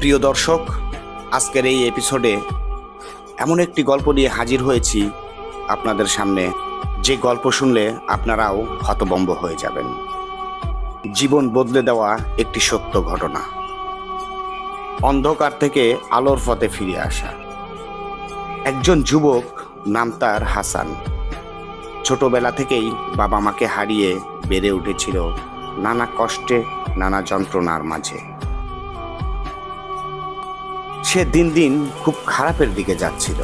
প্রিয় দর্শক, আজকের এই এপিসোডে এমন একটি গল্প নিয়ে হাজির হয়েছি আপনাদের সামনে। যে গল্প শুনলে আপনারাও হতবম্ব হয়ে যাবেন। জীবন বদলে দেওয়া একটি সত্য ঘটনা। অন্ধকার থেকে আলোর পথে ফিরে আসা। একজন যুবক নাম তার হাসান। ছোটবেলা থেকেই বাবা মাকে হারিয়ে বেড়ে উঠেছিল নানা কষ্টে, নানা যন্ত্রণার মাঝে। সে দিন দিন খুব খারাপের দিকে যাচ্ছিল।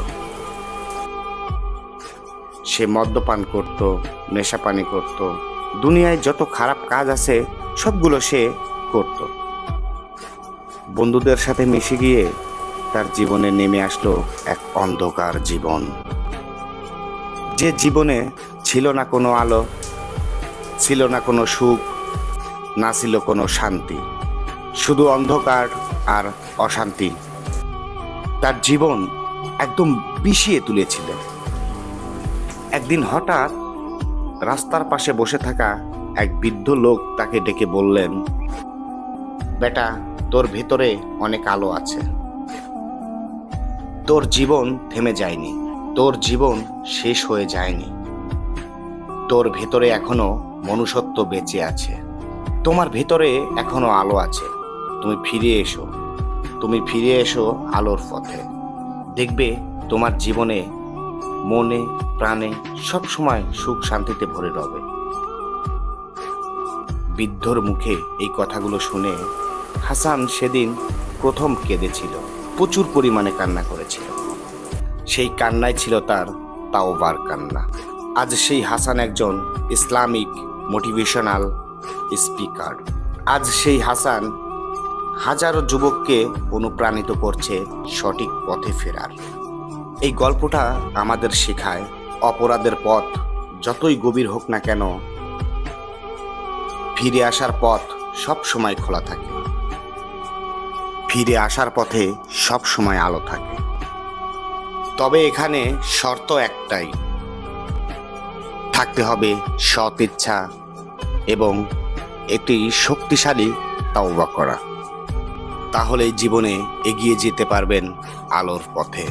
সে মদ্যপান করত, নেশাপানি করত, দুনিয়ায় যত খারাপ কাজ আছে সবগুলো সে করত। বন্ধুদের সাথে মিশে গিয়ে তার জীবনে নেমে আসলো এক অন্ধকার জীবন। যে জীবনে ছিল না কোনো আলো, ছিল না কোনো সুখ, না ছিল কোনো শান্তি, শুধু অন্ধকার আর অশান্তি। তার জীবন একদম বিষিয়ে তুলেছিল একদিন হঠাৎ রাস্তার পাশে বসে থাকা এক বৃদ্ধ লোক তাকে ডেকে বললেন, বেটা, তোর ভেতরে অনেক আলো আছে। তোর জীবন থেমে যায়নি। তোর জীবন শেষ হয়ে যায়নি। তোর ভেতরে এখনও মনুষ্যত্ব বেঁচে আছে। তোমার ভেতরে এখনও আলো আছে। তুমি ফিরে এসো। তুমি ফিরে এসো আলোর পথে। দেখবে তোমার জীবনে মনে, প্রাণে সব সময় সুখ শান্তিতে ভরে রবে। বৃদ্ধর মুখে এই কথাগুলো শুনে হাসান সেদিন প্রথম কেঁদেছিল, প্রচুর পরিমাণে কান্না করেছিল। সেই কান্নায় ছিল তার তাওবার কান্না। আজ সেই হাসান একজন ইসলামিক মোটিভেশনাল স্পিকার। আজ সেই হাসান হাজারো যুবককে অনুপ্রাণিত করছে সঠিক পথে ফেরার। এই গল্পটা আমাদের শেখায় অপরাধের পথ যতই গভীর হোক না কেন, ফিরে আসার পথ সব সময় খোলা থাকে। ফিরে আসার পথে সব সময় আলো থাকে। তবে এখানে শর্ত একটাই। থাকতে হবে সৎ ইচ্ছা এবং একটি শক্তিশালী তাওবা করা। তাহলেই জীবনে এগিয়ে যেতে পারবেন আলোর পথে।